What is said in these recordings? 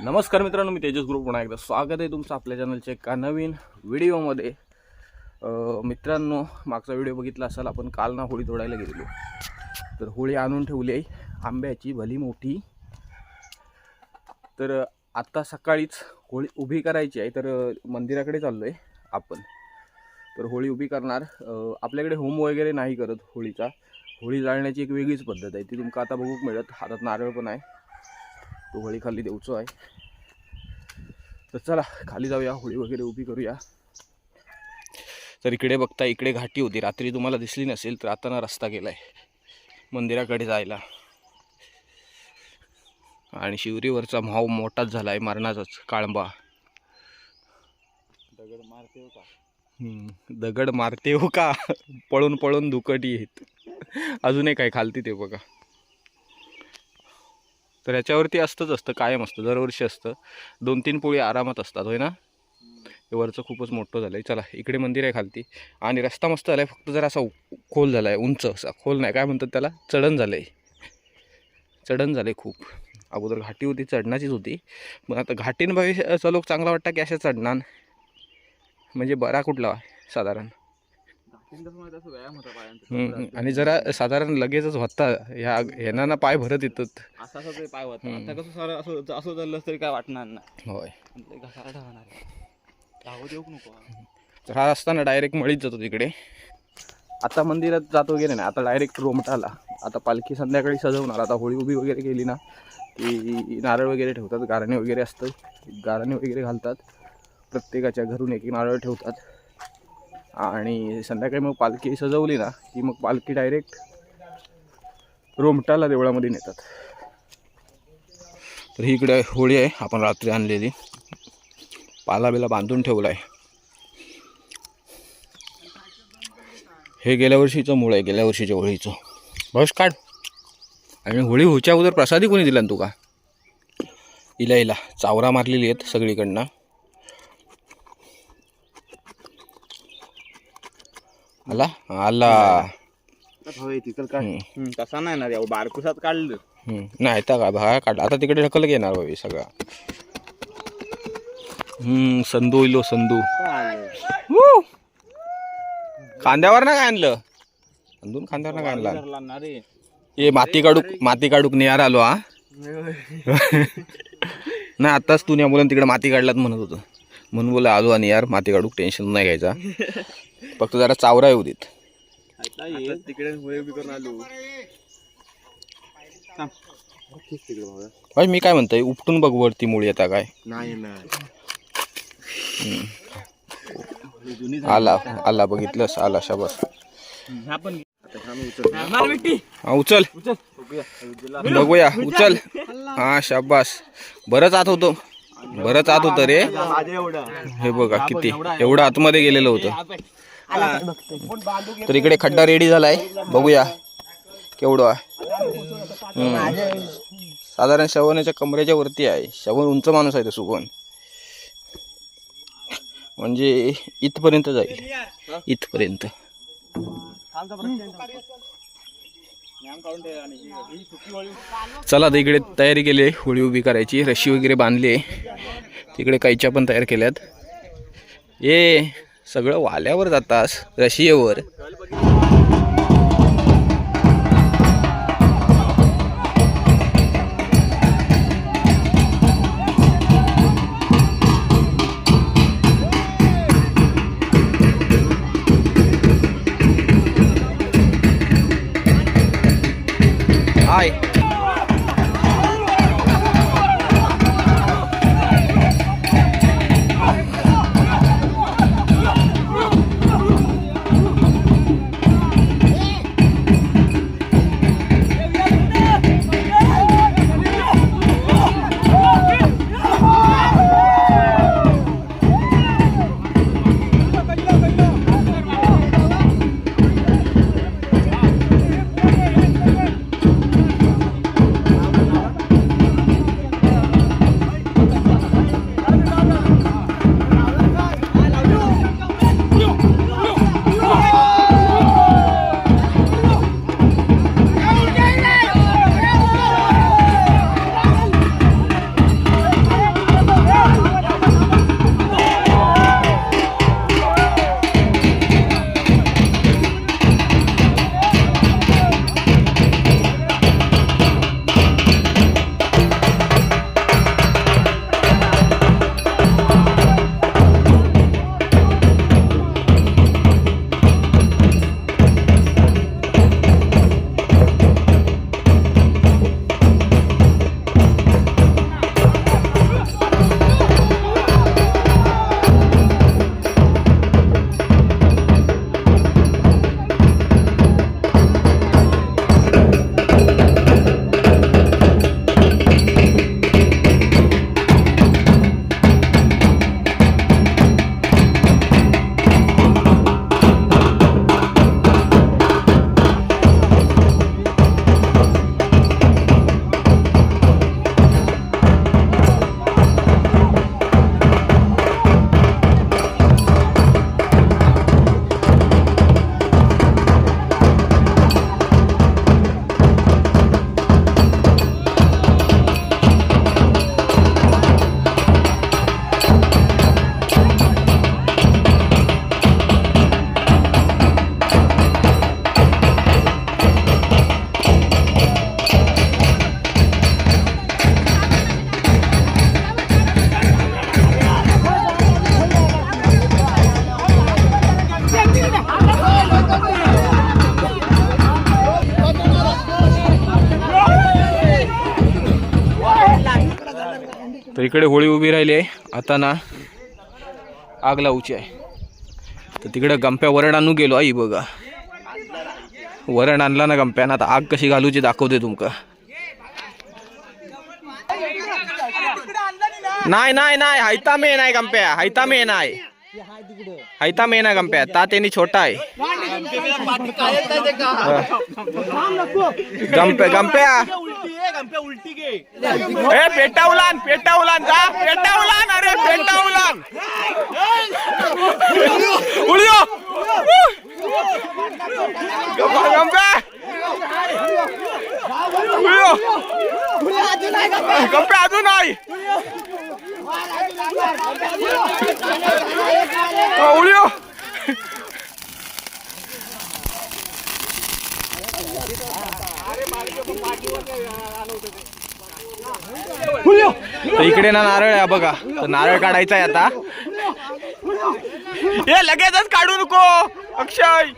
नमस्कार मित्रांनो मी तेजस ग्रुप. पुन्हा एकदा स्वागत आहे तुमचं आपल्या चॅनलच्या एका नवीन व्हिडिओमध्ये मित्रांनो मागचा व्हिडिओ बघितला असाल आपण काल ना होळी तोडायला गेलेलो. तर होळी आणून ठेवली आहे आंब्याची भली मोठी. तर आत्ता सकाळीच होळी उभी करायची आहे तर मंदिराकडे चाललो आहे आपण. तर होळी उभी करणार आपल्याकडे होम वगैरे नाही करत होळीचा. होळी जाळण्याची एक वेगळीच पद्धत आहे ती तुमका आता बघूक मिळत. हातात नारळ पण आहे. तो होळी खाली देऊचो आहे. तर चला खाली जाऊया होळी वगैरे उभी करूया. तर इकडे बघता इकडे घाटी होती. रात्री तुम्हाला दिसली नसेल तर आता ना रस्ता केला आहे मंदिराकडे जायला. आणि शिवरीवरचा भाव मोठाच झाला आहे मरणाचाच. काळंबा. दगड मारते हो का? हम्म, दगड मारते हो का? पळून पळून दुकटी येत अजूनही काय खालती ते बघा. तर याच्यावरती असतंच असतं कायम असतं दरवर्षी असतं. दोन तीन पोळी आरामात असतात होय ना? हे वरचं खूपच मोठं झालं आहे चला इकडे मंदिर आहे खालती. आणि रस्ता मस्त झाला आहे फक्त जरा असा उ- खोल झाला आहे उंच असा खोल नाही. काय म्हणतात त्याला? चढण झालं आहे चढण झालं आहे खूप. अगोदर घाटी होती चढणाचीच होती. पण आता घाटीन भविष्य लोक चांगला वाटतं की अशा चढणार. म्हणजे बरा कुठला साधारण. आणि जरा साधारण लगेचच होता ह्या ह्यांना पाय भरत येतात. असं असं ते पाय होता. हम्म. आता कसं सारं असं तरी काय वाटणार नाही. होय. घसारा नको. तर हा रस्ता ना डायरेक्ट मळीत जातो तिकडे. आता मंदिरात जातो वगैरे नाही. आता डायरेक्ट रोमटाला. आता पालखी संध्याकाळी सजवणार. आता होळी उभी वगैरे केली ना की नारळ वगैरे ठेवतात. गारणे वगैरे असतं. गारणे वगैरे घालतात. प्रत्येकाच्या घरून एक एक नारळ ठेवतात. आणि संध्याकाळी मग पालखी सजवली ना की मग पालखी डायरेक्ट रोमटाला देवळामध्ये नेतात. तर ही इकडे होळी आहे आपण रात्री आणलेली. पाला बिला बांधून ठेवला आहे हे गेल्या वर्षीचं मूळ आहे गेल्या वर्षीच्या होळीचं. बस काढ. आणि होळी होच्या अगोदर प्रसादी कोणी दिला ना तुका इला इला. चावरा मारलेली आहेत सगळीकडनं. आला? आला. हम्म. तसा नाही ना देऊ बारकुसात काढलं. हम्म. नाही आता का भा काढ. आता तिकडे ढकल घेणार बाबी सगळा. हम्म संदू इलो संदू! खांद्यावर ना काय आणलं? संदून खांद्यावर ना काय आणलं? ना रे ये माती काढूक माती काढूक निहार आलो हा. नाही आताच तू या मुलांना तिकडे माती काढलात म्हणत होतं. म्हणून बोला आलो आणि यार माती काढूक टेन्शन नाही घ्यायचा. फक्त जरा चावरा येऊ देत. तिकडे भाई मी काय म्हणतोय उपटून बघ वरती मुळी आता काय. नाही नाही. आला आला बघितलंस आला शाबास. हा उचल. बघूया उचल. हा शाबास. बरंच आत होतो. बरंच आत होतं रे. हे बघा किती. एवढं आतमध्ये गेलेलं होतं. तर इकडे खड्डा रेडी झालाय. बघूया. केवढं आहे. साधारण श्रवणाच्या कमरेच्या वरती आहे. श्रवण उंच माणूस आहे तो सुगण म्हणजे इथपर्यंत जाईल. इथपर्यंत. चला इकडे तयारी केली आहे. होळी उभी करायची. रशी वगैरे बांधली आहे. तिकडे कैच्या पण तयार केल्यात. ये. सगळं वाल्यावर जातास रशियेवर. तर इकडे होळी उभी राहिली आहे. आता ना आग लावूची आहे. तर तिकडे गंप्या वरण आणू गेलो आई बघा. वरण आणला ना गंप्यानं आता आग कशी घालूची दाखवते तुमका. नाही नाही नाही. हैता मे नाही गंप्या. हैता मे नाही हैता मे ना गंप्या ता त्यांनी छोटा आहे गंप्या गंप्या ए पेटा उलान जा पेटा उलान अरे पेटा उलान गंप्या उडिओ गंप्या अजून नाही उडिओ तर इकडे ना नारळ आहे बघा. तर नारळ काढायचा आहे आता. हे लगेचच काढू नको. अक्षय.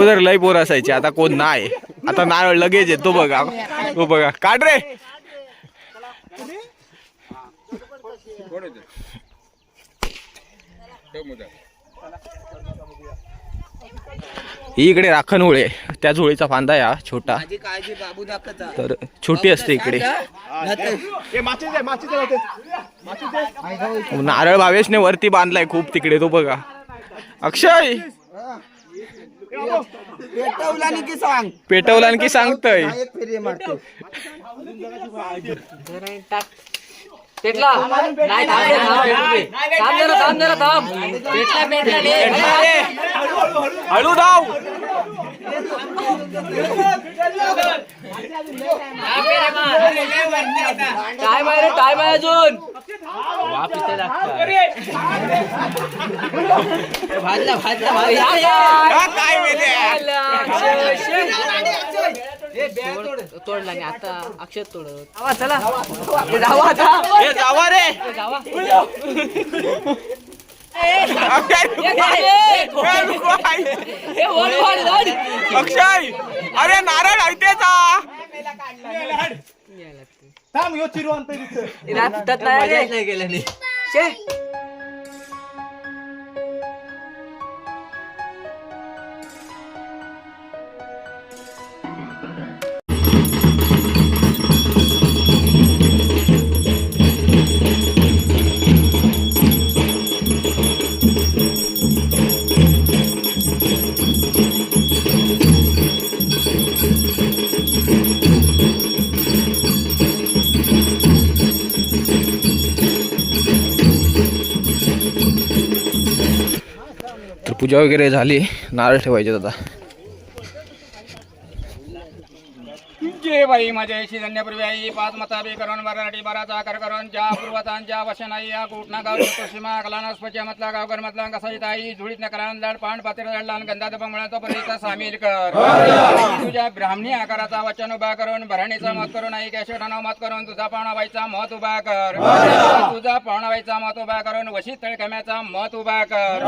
अगोदर लय पोर असायचे आता कोण नाही. आता नारळ लगेच येतो. बघा तो बघा. काढ रे! ही इकडे राखण होळे त्याच होळीचा फांदा या छोटा. तर छोटी असते इकडे. नारळ भावेशने वरती बांधलाय खूप तिकडे तो बघा. अक्षय! पेटवला की सांग? पेटवला आणखी सांगतय? एक फेरी मारतो पेटला नाही थांब जरा थांब जरा थांब पेटला पेटला हळू धाव टाइम आहे रे टाइम आहे अजून भाजला भाजला भाजला हा, काय? तोडला नाही आता अक्षर तोडत आवा चला. जावा. आता हे जावा. रे. जावा. अक्षय अरे नारळ ऐतेचा हे रात सुटत नाही रे. शे. पूजा वगैरे झाली नारळ ठेवायचे आता जय बाई माझ्या यशी धन्यपूर्वी आई पाच मताबी करून मराठी बाराचा आकार करून ज्या पूर्वतांच्या वशनाई या कुठना गाव सीमा कलानस्पच्या मतला गावकर मतला कसाई ताई झुळीत नकरान लाड पान पात्र लाड गंधा तो परिचा सामील कर. तुझ्या ब्राह्मणी आकाराचा वचन उभा करून भरणीचा मत करून आई कॅशेटाना मत करून तुझा पाहुणाबाईचा मत उभा कर. तुझा पाहुणाबाईचा मत उभा करून वशी तळकम्याचा मत उभा कर.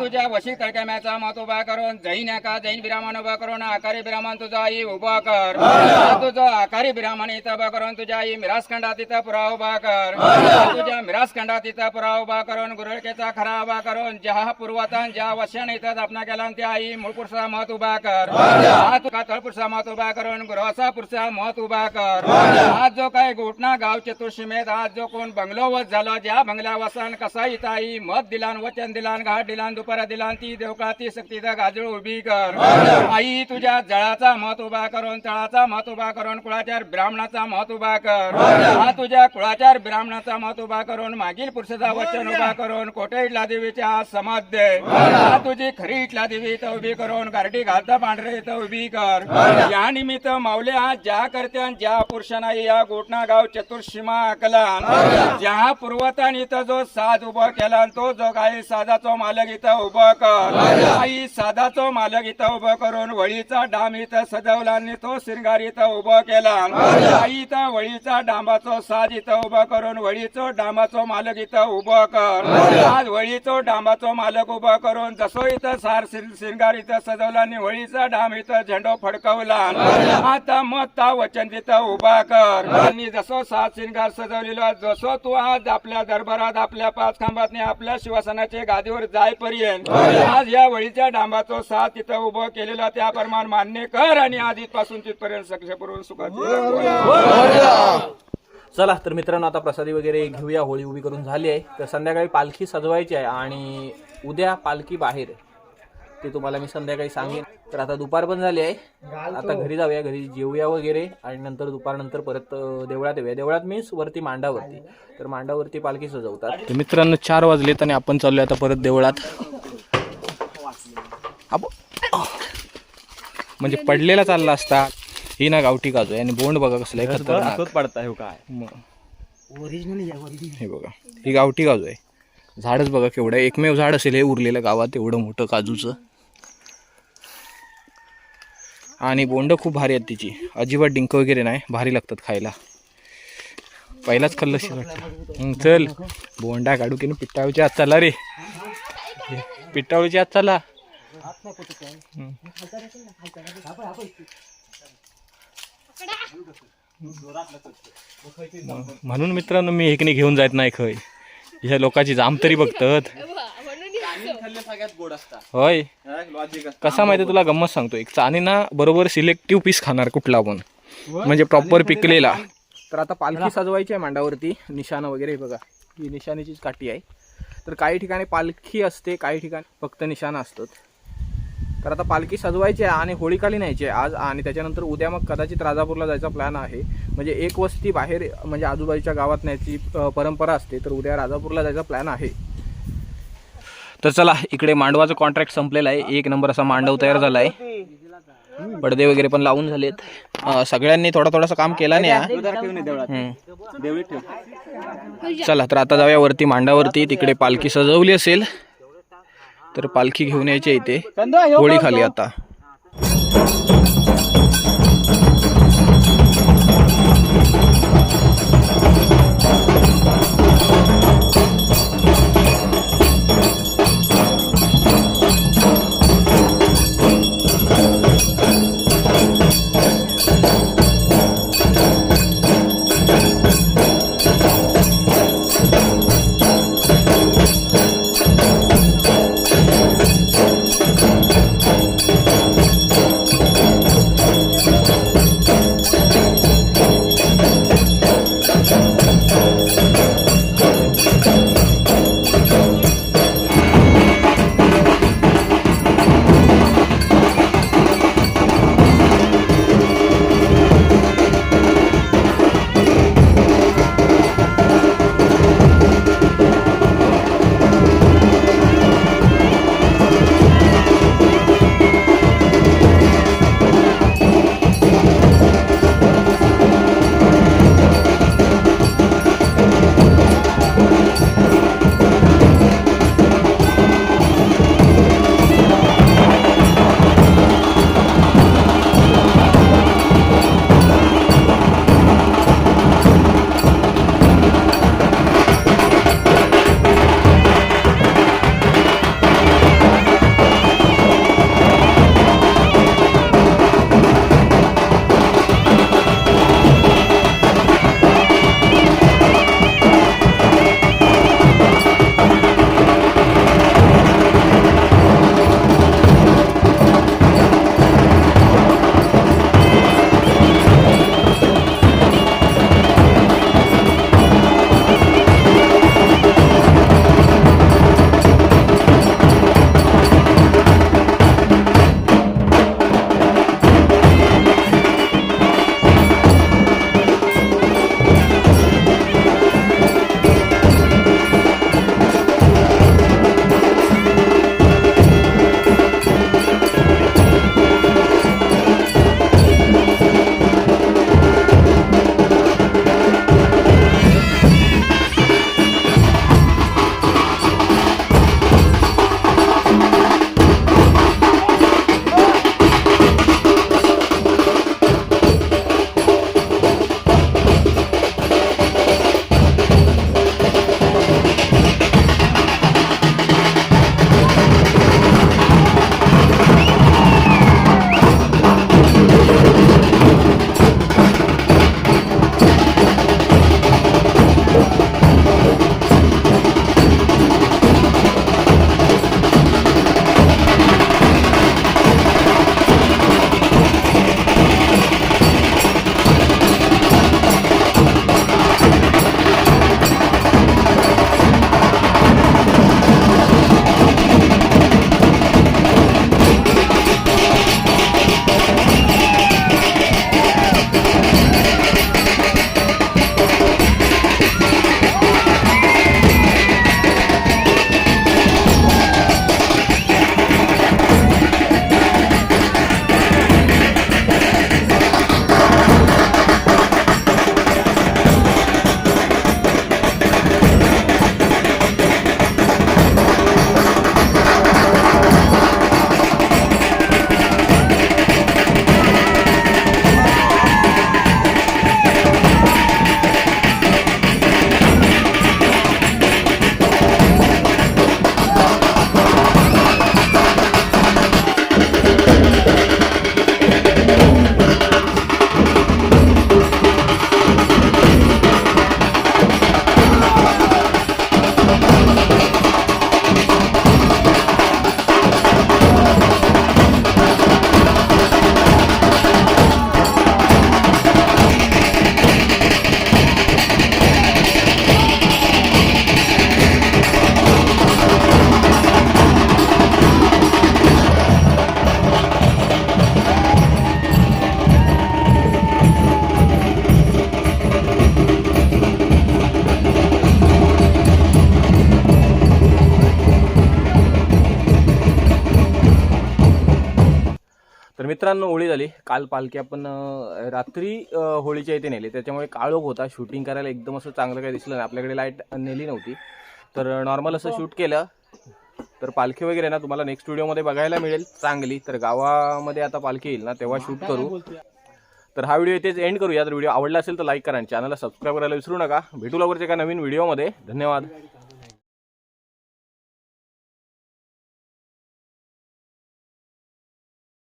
तुझ्या वशी तळकम्याचा मत उभा करून जैन एका जैन ब्राह्मण उभा करून आकारी ब्राह्मण तुझा आई उभा कर. तुझं आकारी ब्राह्मण उभा करून तुझ्या आई मिरासखंडात इथं पुरा उभा कर तुझ्या मिरासखंडात इथं पुरा उभा करून गुरळकेचा खरा उभा करून ज्या पूर्वतन ज्या वशन इथं दापना केला त्या आई मूळ पुरुषा मत उभा कर। हा तुका तळपुरुषा मत उभा करून गुरवासा पुरुषा मत उभा कर। आज जो काय घोटना गाव चतुर्शिमेत आज जो कोण बंगलोवत झाला ज्या बंगल्या वसन कसा इथं आई मत दिलान वचन दिलान घाट दिलान दुपारा दिलान ती देवका ती सक्तीचा गाजळ उभी कर। आई तुझ्या जळाचा मत उभा करून तळाचा मत उभा उभा करून कुळाचार ब्राह्मणाचा मत उभा कर. हा तुझ्या कुळाचार ब्राह्मणाचा मत उभा करून मागील पुरुषाचा वचन उभा करून कोटे इटला देवीच्या समाज दे. हा तुझी खरी इटला देवी इथं उभी करून गारडी घालता पांढरे इथं उभी कर. या निमित्त माऊल्या ज्या करत्या ज्या पुरुषांना या गोटणा गाव चतुर्सीमा आकला ज्या पूर्वतान इथं जो साज उभा केला तो जो काही साधाचो मालक इथं उभा कर. आई साधाचो मालक इथं उभं करून वळीचा डाम इथं सजवला आणि तो श्रृंगार इथं उभा केला. आई इथं वळीचा डांबाचो साज इथं उभं करून वळीचो डांबाचो मालक इथं उभं कर. आज वळीचो डांबाचो मालक उभं करून जसो इथं सार श्रृंगार इथं सजवला आणि वळीचा डाम इथं झेंडो फडकवला. आता मत ता वचन तिथं उभा कर. आणि जसो सात श्रृंगार सजवलेला जसो तू आज आपल्या दरबारात आपल्या पाच खांबात आपल्या शिवासनाच्या गादीवर जायपर्यंत आज या वळीच्या डांबाचो साथ तिथं उभं केलेला त्या प्रमाण मान्य कर. आणि आधीपासून तिथपर्यंत सक्ष चला तर मित्रांनो आता प्रसादी वगैरे घेऊया. होळी उभी करून झाली आहे. तर संध्याकाळी पालखी सजवायची आहे आणि उद्या पालखी बाहेर ते तुम्हाला मी संध्याकाळी सांगेन. तर आता दुपार पण झाली आहे. आता घरी जाऊया. घरी जेवूया वगैरे. आणि नंतर दुपारनंतर परत देवळात येऊया. देवळात मीन्स वरती मांडावरती. तर मांडावरती पालखी सजवतात. तर मित्रांनो चार वाजलेत आणि आपण चाललोय आता परत देवळात. म्हणजे पडलेला चालला असता. ही ना गावठी काजू आहे. आणि बोंड बघा कसलं आहे खतरनाक. पडताय हो काय. मग. हे बघा. ही गावठी काजू आहे. झाडच बघा केवढं आहे. एकमेव झाड असेल हे उरलेलं गावात एवढं मोठं काजूचं. आणि बोंड खूप भारी आहेत तिची. अजिबात डिंक वगैरे नाही. भारी लागतात खायला. पहिलाच खाल्लं वाटतं. चल. बोंडा काढू की पिट्टाळूची आत चला रे. पिट्टाळूची आत चला हं. म्हणून मित्रांनो मी एकने घेऊन जात नाही खय ह्या लोकांची जाम तरी बघतात. होय. कसा माहिती तुला गंमत सांगतो. एक चाणी ना बरोबर सिलेक्टिव्ह पीस खाणार कुठला पण. म्हणजे प्रॉपर पिकलेला. तर आता पालखी सजवायची आहे मांडावरती. निशाणं वगैरे बघा. ही निशाणीचीच काठी आहे. तर काही ठिकाणी पालखी असते काही ठिकाणी फक्त निशाणं असतात. तर आता पालखी सजवायची आहे आणि होळीकाली न्यायची आहे आज. आणि त्याच्यानंतर उद्या मग कदाचित राजापूरला जायचा प्लॅन आहे. म्हणजे एक वस्ती बाहेर म्हणजे आजूबाजूच्या गावात न्यायची परंपरा असते. तर उद्या राजापूरला जायचा प्लॅन आहे. तर चला इकडे मांडवाचं कॉन्ट्रॅक्ट संपलेलं आहे. एक नंबर असा मांडव तयार झाला आहे पडदे वगैरे पण लावून झालेत. सगळ्यांनी थोडा थोडासा काम केला नाही. चला तर आता जाऊया वरती मांडावरती. तिकडे पालखी सजवली असेल. तर पालखी घेऊन यायची इथे. होळी खाली आता. मित्रांनो होळी झाली. काल पालखी आपण रात्री होळीच्या इथे नेली. त्याच्यामुळे काळोख होता. शूटिंग करायला एकदम असं चांगलं काही दिसलं नाही. आपल्याकडे लाइट नेली नव्हती. तर नॉर्मल असं शूट केलं. तर पालखी वगैरे ना तुम्हाला नेक्स्ट व्हिडिओमध्ये बघायला मिळेल. चांगली. तर गावामध्ये आता पालखी येईल ना तेव्हा शूट करू. तर हा व्हिडिओ इथेच एंड करूया. तर व्हिडिओ आवडला असेल तर लाईक करा आणि चॅनलला सबस्क्राईब करायला विसरू नका. भेटू लवकरच एका नवीन व्हिडिओमध्ये धन्यवाद.